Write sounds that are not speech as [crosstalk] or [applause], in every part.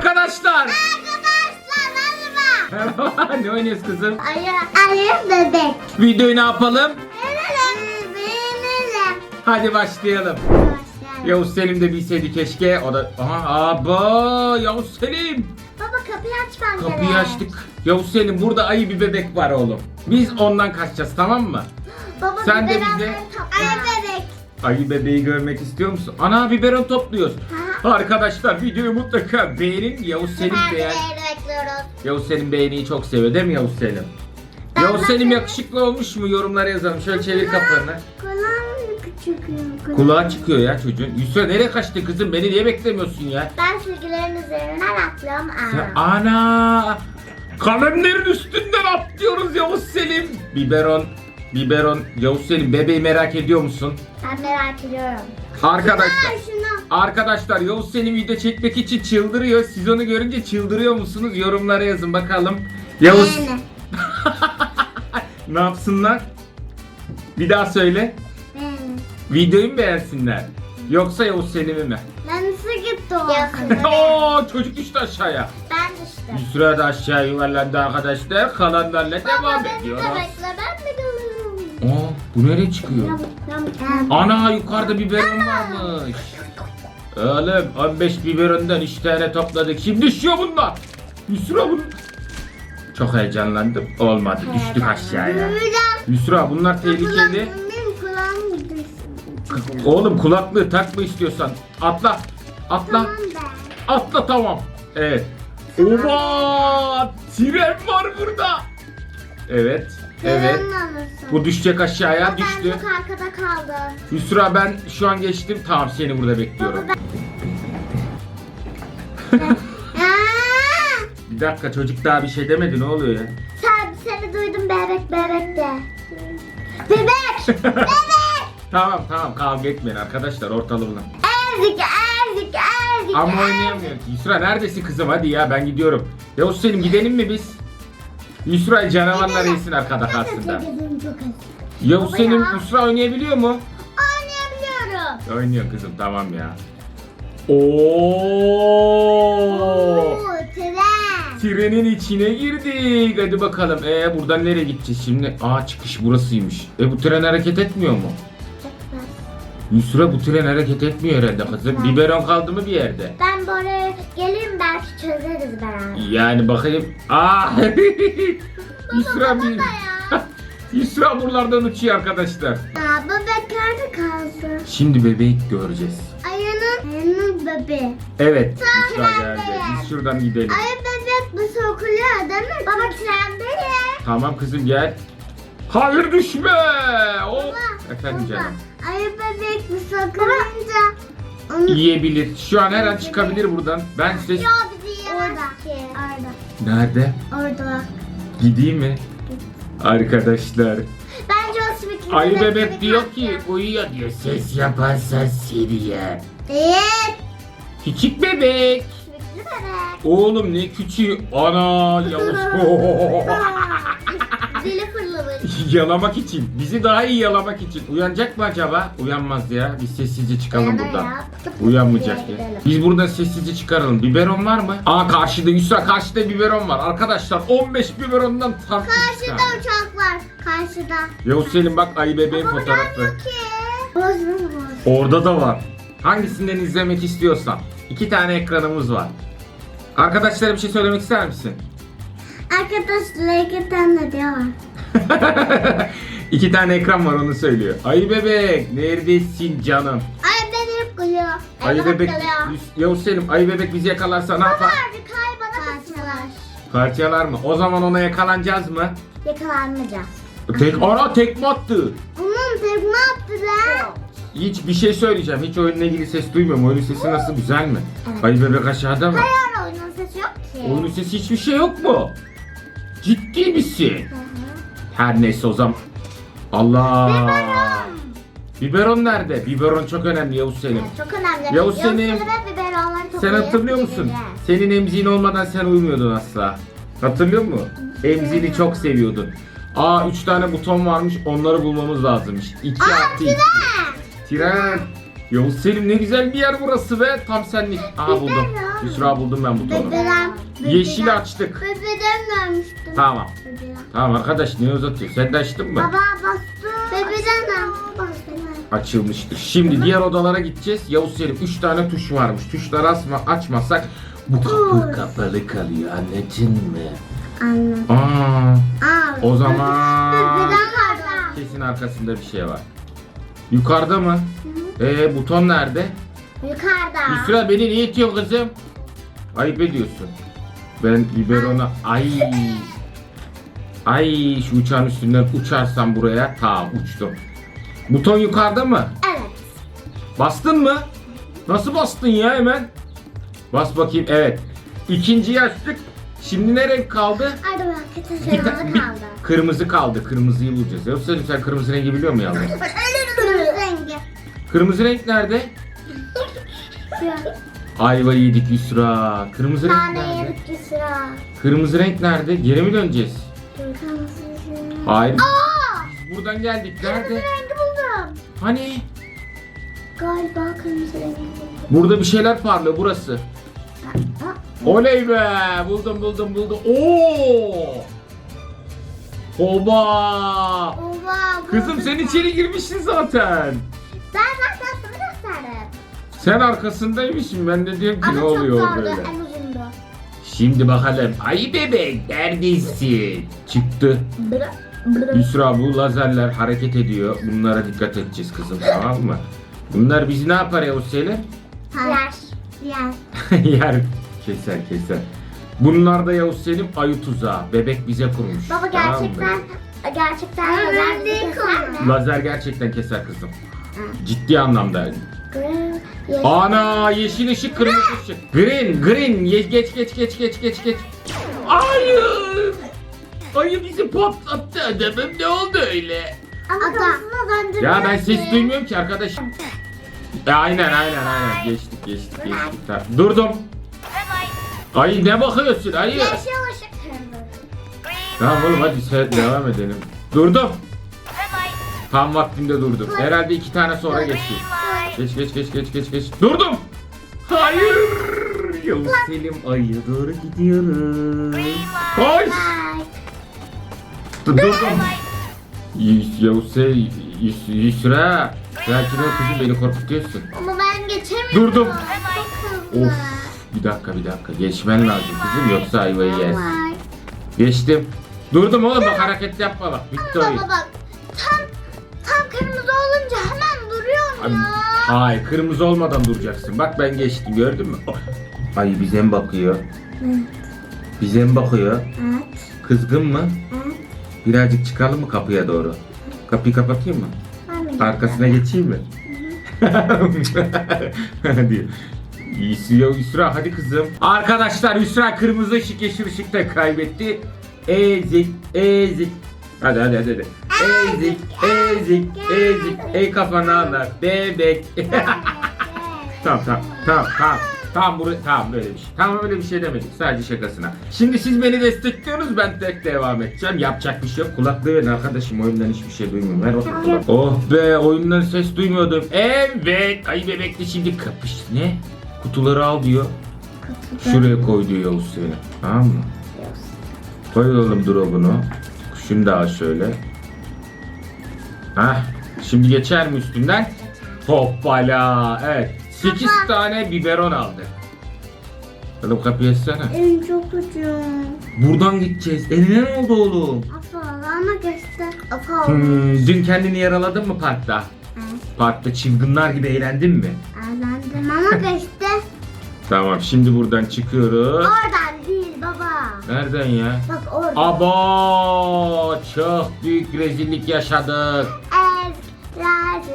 Arkadaşlar. Arkadaşlar merhaba. ne oynuyoruz kızım? Ayı, ayı bebek. Videoyu ne yapalım? Beğenelim. Beğenelim. Hadi başlayalım. Yavuz Selim de bilseydi keşke. O da... Aha aba Yavuz Selim. Baba kapıyı açmam Kapıyı gerek. açtık. Yavuz Selim burada ayı bir bebek var oğlum. Biz ondan kaçacağız tamam mı? Baba Sen de bize-. Ayı bebek. Ayı bebeği görmek istiyor musun? Ana biberon topluyoruz. Ha. Arkadaşlar videoyu mutlaka beğenin. Yavuz Selim beğen. Yavuz Selim beğeniyi çok seviyor değil mi Yavuz Selim? Yavuz Selim yakışıklı olmuş mu? Yorumlara yazalım. Şöyle çevir kafanı. Kulağım küçük. kulağım. Kulağa çıkıyor ya çocuğun. Yusra nereye kaçtı kızım? Beni niye beklemiyorsun ya? Ben silgilerin üzerinden atlıyorum. Sen- ana! Kalemlerin üstünden atlıyoruz Yavuz Selim. Biberon, biberon. Yavuz Selim bebeği merak ediyor musun? Ben merak ediyorum. Arkadaşlar. Şunu. Arkadaşlar Yavuz Selim video çekmek için çıldırıyor. Siz onu görünce çıldırıyor musunuz? Yorumlara yazın bakalım. Yavuz Beğeni. [laughs] ne yapsınlar? Bir daha söyle. Beğeni. Videoyu mu beğensinler? Yoksa Yavuz Selim'i mi? Ben nasıl gitti o? [laughs] Oo çocuk düştü aşağıya. Ben düştüm. Yusra da aşağı yuvarlandı arkadaşlar. Kalanlarla devam Baba beni de ediyoruz. bekle ben de bu nereye çıkıyor? Ana yukarıda biberon varmış. Oğlum 15 biberondan 3 tane topladık. Şimdi düşüyor bunlar. Yusra bunu. Çok heyecanlandım. Olmadı. Düştük aşağıya. Yusra bunlar tehlikeli. Oğlum kulaklığı takma istiyorsan. Atla. Atla. Atla tamam. Evet. Oba! Tren var burada. Evet. Evet. Bu düşecek aşağıya Ama düştü. Ben çok arkada kaldım. Yusra ben şu an geçtim. Tamam seni burada bekliyorum. Baba ben... [laughs] Aa! Bir dakika çocuk daha bir şey demedi ne oluyor ya? Sen, seni duydum bebek bebek de. Bebek! [laughs] bebek! Tamam tamam kavga etmeyin arkadaşlar ortalığına. Erzik erzik erzik. Ama oynayamıyorum. Yusra neredesin kızım hadi ya ben gidiyorum. Yavuz Selim gidelim mi biz? Yusra canavarlar yesin arkada kalsın da. Çok azım, çok azım. Yavuz Baba Selim ya. Yusra oynayabiliyor mu? Oynayabiliyorum. Oynuyor kızım tamam ya. Oo! Tren. Trenin içine girdik. Hadi bakalım. Ee buradan nereye gideceğiz şimdi? Aa çıkış burasıymış. E bu tren hareket etmiyor mu? Yusra bu tren hareket etmiyor herhalde kızım. Biberon kaldı mı bir yerde? Ben böyle geleyim belki çözeriz beraber. Yani bakayım. Aa! [laughs] Yusra bir... Yusra [laughs] buralardan uçuyor arkadaşlar. Aa, bebek nerede kalsın? Şimdi bebeği göreceğiz. Ayının, ayının bebeği. Evet. Yusra Trendeyim. geldi. Biz şuradan gidelim. Ayı bebek bu sokuluyor değil mi? Baba trendeyim. Tamam kızım gel. Hayır düşme. Oh. Efendim Baba, canım. Ayı bebek bu sokulunca onu Yiyebilir. Şu an her an çıkabilir buradan. Ben size... Ya bizi yemez ki. Orada. Nerede? Orada. Gideyim mi? Arkadaşlar. Bence o simitli Ayı bebek diyor ki uyuyor diyor. Ses yaparsan seni yer. Değil. Küçük bebek. Simitli bebek. Oğlum ne küçüğü. Ana yavuz. [laughs] Yalamak için. Bizi daha iyi yalamak için. Uyanacak mı acaba? Uyanmaz ya. Biz sessizce çıkalım Uyanır buradan. ya. Pıtı pıtı Uyanmayacak diye ya. gidelim. Biz buradan sessizce çıkaralım. Biberon var mı? Aa karşıda Yusra karşıda biberon var. Arkadaşlar 15 biberondan tartıştık. Karşıda uçak var. Karşıda. Yavuz Selim bak ayı bebeğin fotoğrafı. ki. Boz. Orada da var. Hangisinden izlemek istiyorsan. İki tane ekranımız var. Arkadaşlara bir şey söylemek ister misin? Arkadaşlar iki tane de var. [laughs] İki tane ekran var onu söylüyor. Ayı bebek neredesin canım? Ay beni hep gülüyor. Ayı bebek Yavuz Selim ayı bebek bizi yakalarsa ne yapar? Parçalar. Parçalar mı? O zaman ona yakalanacağız mı? Yakalanmayacağız. Tek ara tekme attı. Bunun tekme attı lan. Hiç bir şey söyleyeceğim. Hiç oyunla ilgili ses duymuyorum. Oyunun sesi nasıl güzel mi? Evet. Ayı bebek aşağıda mı? Hayır oyunun sesi yok ki. Oyunun sesi hiçbir şey yok mu? Ciddi misin? Hı. Her neyse o zaman. Allah. Biberon. Biberon nerede? Biberon çok önemli Yavuz Selim. Evet, çok önemli. Yavuz Selim, Selim ve biberonları Sen toplayıp hatırlıyor musun? Senin emziğin olmadan sen uyumuyordun asla. Hatırlıyor musun? Emziğini çok seviyordun. Aa 3 tane buton varmış onları bulmamız lazımmış. 2 Aa artı 2. tren. Tren. Yavuz Selim ne güzel bir yer burası be. Tam senlik. Aha buldum. Yusra buldum ben butonu. Bebeğim. Yeşil açtık. Bebeğim görmüştüm. Tamam. Bebeğim. Tamam arkadaş niye uzatıyor? Sen de açtın mı? Baba bastı. Bebeğim. Açılmıştır. Şimdi diğer odalara gideceğiz. Yavuz Selim 3 tane tuş varmış. Tuşları asma, açmazsak bu kapı kapalı kalıyor. Anladın mı? Anladım. Aa, Aa, o zaman kesin arkasında bir şey var. Yukarıda mı? Ee buton nerede? Yukarıda. Yusra beni niye itiyorsun kızım? Ayıp ediyorsun. Ben biberona ay ay şu uçağın üstünden uçarsam buraya ta uçtum. Buton yukarıda mı? Evet. Bastın mı? Nasıl bastın ya hemen? Bas bakayım evet. İkinciyi açtık. Şimdi ne renk kaldı? Hadi ta- Kırmızı kaldı. Kırmızı kaldı. Kırmızıyı bulacağız. Yoksa sen kırmızı rengi biliyor musun yavrum? Kırmızı renk nerede? [laughs] Ayva yedik Yusra. Kırmızı renk Nane nerede? yedik sıra. Kırmızı renk nerede? Geri mi döneceğiz? Hayır. Aa! Buradan geldik. Kırmızı Nerede? rengi buldum. Hani? Galiba kırmızı rengi buldum. Burada bir şeyler parlıyor burası. Aa, Oley be! Buldum buldum buldum. Oo! Oba! Oba, Kızım sen içeri girmişsin zaten. Ben zaten sana gösterdim. Sen arkasındaymışsın. Ben de diyorum ki Ama ne çok oluyor zordu böyle? en uzundu. Şimdi bakalım. Ay bebek neredesin? Çıktı. Yusra bu lazerler hareket ediyor. Bunlara dikkat edeceğiz kızım tamam mı? Bunlar bizi ne yapar ya Selim? Yer. Yer. [laughs] Yer keser keser. Bunlar da Yavuz Selim ayı tuzağı. Bebek bize kurmuş. Baba tamam mı? gerçekten gerçekten lazer bizi keser mi? Lazer gerçekten keser kızım. Ciddi anlamda. Green, yeşil. Ana yeşil ışık kırmızı ışık. Green green Ye- geç geç geç geç geç geç. Ayı. Ayı bizi patlattı adamım ne oldu öyle? Ama kafasına Ya ben ses duymuyorum ki arkadaş. E, aynen aynen aynen geçtik geçtik geçtik. Tamam. Durdum. Ayı ne bakıyorsun ayı? Yeşil ışık kırmızı. Tamam oğlum hadi sen devam edelim. Durdum. Tam vaktinde durdum. Herhalde iki tane sonra geçti. Geç geç geç geç geç geç. Durdum. Hayır. Yavuz Selim ayıya doğru gidiyoruz. Koş. Durdum. Yavuz Selim. Yus- Yusra. Sakin ol kızım beni korkutuyorsun. Ama ben geçemiyorum. Durdum. Of. Bir dakika bir dakika. Geçmen lazım kızım yoksa ayvayı yersin. Geçtim. Durdum oğlum bak hareket yapma bak. Bitti oyun. Baba bak Hayır kırmızı olmadan duracaksın. Bak ben geçtim gördün mü? Oh. Ay bize mi bakıyor? Bize mi bakıyor? Evet. Kızgın mı? Evet. Birazcık çıkalım mı kapıya doğru? Kapıyı kapatayım mı? De Arkasına geçeyim mi? [laughs] Hadi. Yusra, Yusra hadi kızım. Arkadaşlar Yusra kırmızı ışık yeşil ışıkta kaybetti. Ezik ezik. Hadi hadi hadi. hadi. Ezik ezik ezik. Ey kafana anlar. Bebek. [laughs] tamam tamam tamam tamam. Tamam buraya tamam böyle bir şey. Tamam öyle bir şey demedik. Sadece şakasına. Şimdi siz beni destekliyorsunuz. Ben tek devam edeceğim. Yapacak bir şey yok. Kulaklığı verin arkadaşım. Oyundan hiçbir şey duymuyorum. Ver o kulak- Oh be oyundan ses duymuyordum. Evet. Ay bebekli şimdi kapış. Ne? Kutuları al diyor. Şuraya koy diyor Yavuz seni. Tamam mı? Koy oğlum drop'unu. Da al şöyle. Hah. Şimdi geçer mi üstünden? Hoppala. Evet. 8 Baba. tane biberon aldı. Oğlum kapıyı açsana. Elim çok acıyor. Buradan gideceğiz. Eline ne oldu oğlum? Afa bana geçti. Afa Hmm, dün kendini yaraladın mı parkta? Evet. Parkta çılgınlar gibi eğlendin mi? Eğlendim ama geçti. [laughs] Tamam şimdi buradan çıkıyoruz. Oradan. Nereden ya? Bak orada. Abo çok büyük rezillik yaşadık. Ez, razı,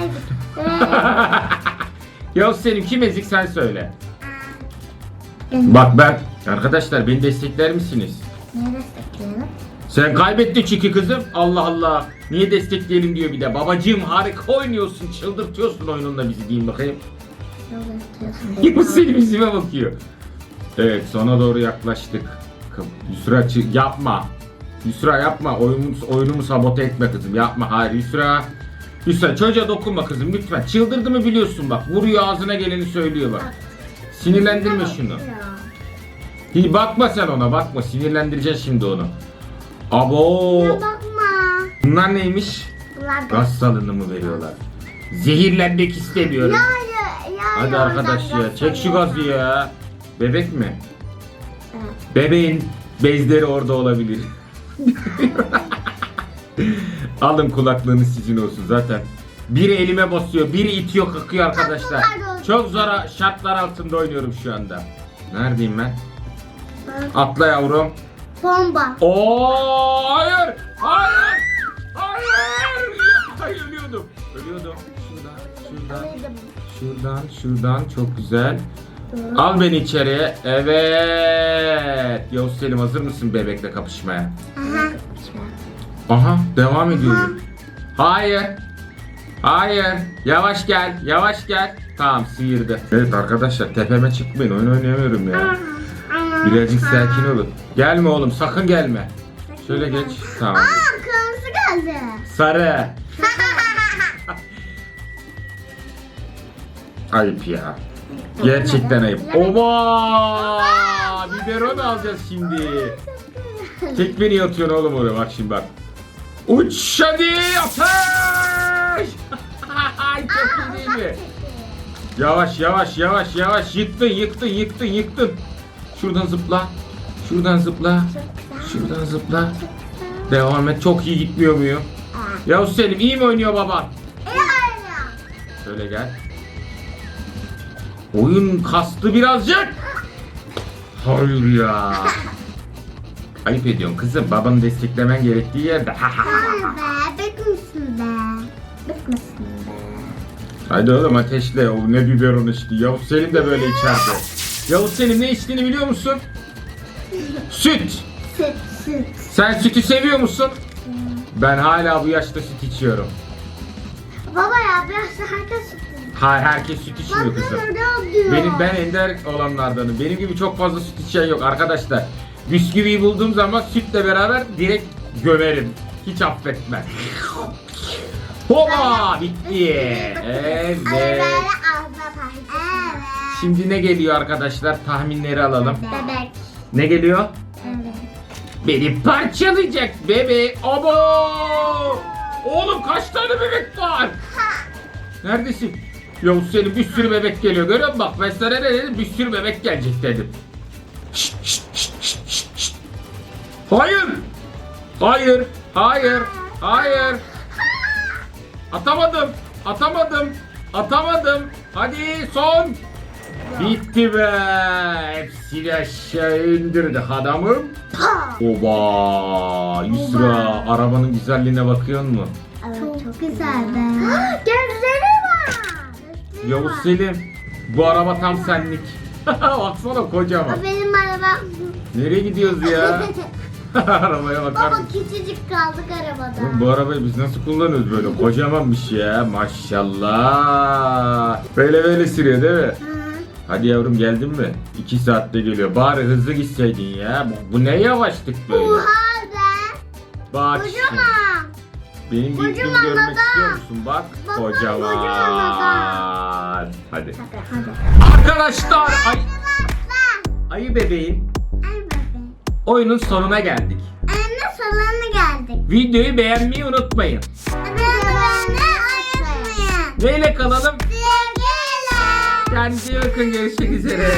ez. ya Selim kim ezik sen söyle. Bak ben arkadaşlar beni destekler misiniz? Niye destekleyelim? Sen kaybettin çünkü kızım. Allah Allah. Niye destekleyelim diyor bir de. Babacığım harika oynuyorsun. Çıldırtıyorsun oyununda bizi diyeyim bakayım. İstiyorsun. [laughs] Bu Selim yüzüme bakıyor. Evet sona doğru yaklaştık. Yusra yapma. Yusra yapma. Oyunumu, oyunumu sabote etme kızım. Yapma. Hayır Yusra. Lütfen çocuğa dokunma kızım lütfen. Çıldırdı mı biliyorsun bak. Vuruyor ağzına geleni söylüyor bak. Sinirlendirme şunu. Hiç bakma sen ona bakma. Sinirlendireceksin şimdi onu. Abo. Bakma. Bunlar neymiş? Bunlar. Gaz salınımı veriyorlar. Zehirlenmek istemiyorum. Hadi arkadaş ya çek şu gaz gazı ya. Bebek mi? Bebeğin bezleri orada olabilir. Alın kulaklığını sizin olsun zaten. Biri elime basıyor, biri itiyor kakıyor arkadaşlar. Çok zor şartlar altında oynuyorum şu anda. Neredeyim ben? Atla yavrum. Bomba. Oo hayır! Hayır! Hayır! Hayır ölüyordum. Ölüyordum. Şuradan, şuradan, şuradan, şuradan. Çok güzel. Al beni içeriye. Evet. Yavuz Selim hazır mısın bebekle kapışmaya? Aha. Aha devam ediyorum. Hayır. Hayır. Yavaş gel. Yavaş gel. Tamam sıyırdı. Evet arkadaşlar tepeme çıkmayın. Oyun oynayamıyorum ya. Birazcık sakin olun. Gelme oğlum sakın gelme. Şöyle geç. Tamam. Aa kırmızı geldi. Sarı. [laughs] Ayıp ya. Gerçekten ayıp. Oba! Biberon alacağız şimdi. Tek beni atıyorsun oğlum oraya bak şimdi bak. Uç hadi ateş! Çok iyi değil mi? Yavaş yavaş yavaş yavaş yıktın yıktın yıktın yıktın. Şuradan zıpla. Şuradan zıpla. Şuradan zıpla. Devam et. Çok iyi gitmiyor muyum? Yavuz Selim iyi mi oynuyor baban? Şöyle gel. Oyun kastı birazcık. Hayır ya. Ayıp ediyorsun kızım. Babanı desteklemen gerektiği yerde. Hayır be, be. Bitmişsin be. Hadi oğlum ateşle. O ne biberon içti. Yavuz Selim de böyle içerdi. Yavuz Selim ne içtiğini biliyor musun? Süt. Süt, süt. Sen sütü seviyor musun? Ben hala bu yaşta süt içiyorum. Baba ya biraz herkes süt. Hayır herkes süt içmiyor kızım. Benim ben ender olanlardanım. Benim gibi çok fazla süt içen yok arkadaşlar. Bisküviyi bulduğum zaman sütle beraber direkt gömerim. Hiç affetmem. Hopa bitti. Evet. Şimdi ne geliyor arkadaşlar? Tahminleri alalım. Bebek. Ne geliyor? Evet. Beni parçalayacak bebek. Abo! Oğlum kaç tane bebek var? Neredesin? Yavuz senin bir sürü bebek geliyor görüyor musun? Bak ben sana ne dedim? Bir sürü bebek gelecek dedim. Şşt, şşt, şşt, şşt, şşt. Hayır! Hayır! Hayır! Hayır! Atamadım! Atamadım! Atamadım! Hadi son! Bitti be! Hepsini aşağı indirdi adamım. Oba! Yusra arabanın güzelliğine bakıyor mu? Evet, çok, güzel be. [gasps] Gözleri Yavuz. Selim bu araba tam senlik. [laughs] Baksana kocaman. O benim arabam. Nereye gidiyoruz ya? [laughs] [laughs] Arabaya bakar Baba mısın? küçücük kaldık arabada. Oğlum bu arabayı biz nasıl kullanıyoruz böyle? Kocamanmış ya maşallah. Böyle böyle sürüyor değil mi? Hı. Hadi yavrum geldin mi? İki saatte geliyor. Bari hızlı gitseydin ya. Bu, bu ne yavaşlık böyle? Oha be. Bak şimdi. Kocaman. Benim büyüklüğümü Kocaman görmek adam. istiyor musun? Bak Bak, kocaman. kocaman Hadi. Hadi hadi. Arkadaşlar ay, Bak. ayı bebeğin Ay bebe. oyunun sonuna geldik. Anne salona geldik. Videoyu beğenmeyi unutmayın. Ayırmayın. Neyle kalalım? Sevgiyle. Kendinize bakın görüşmek üzere.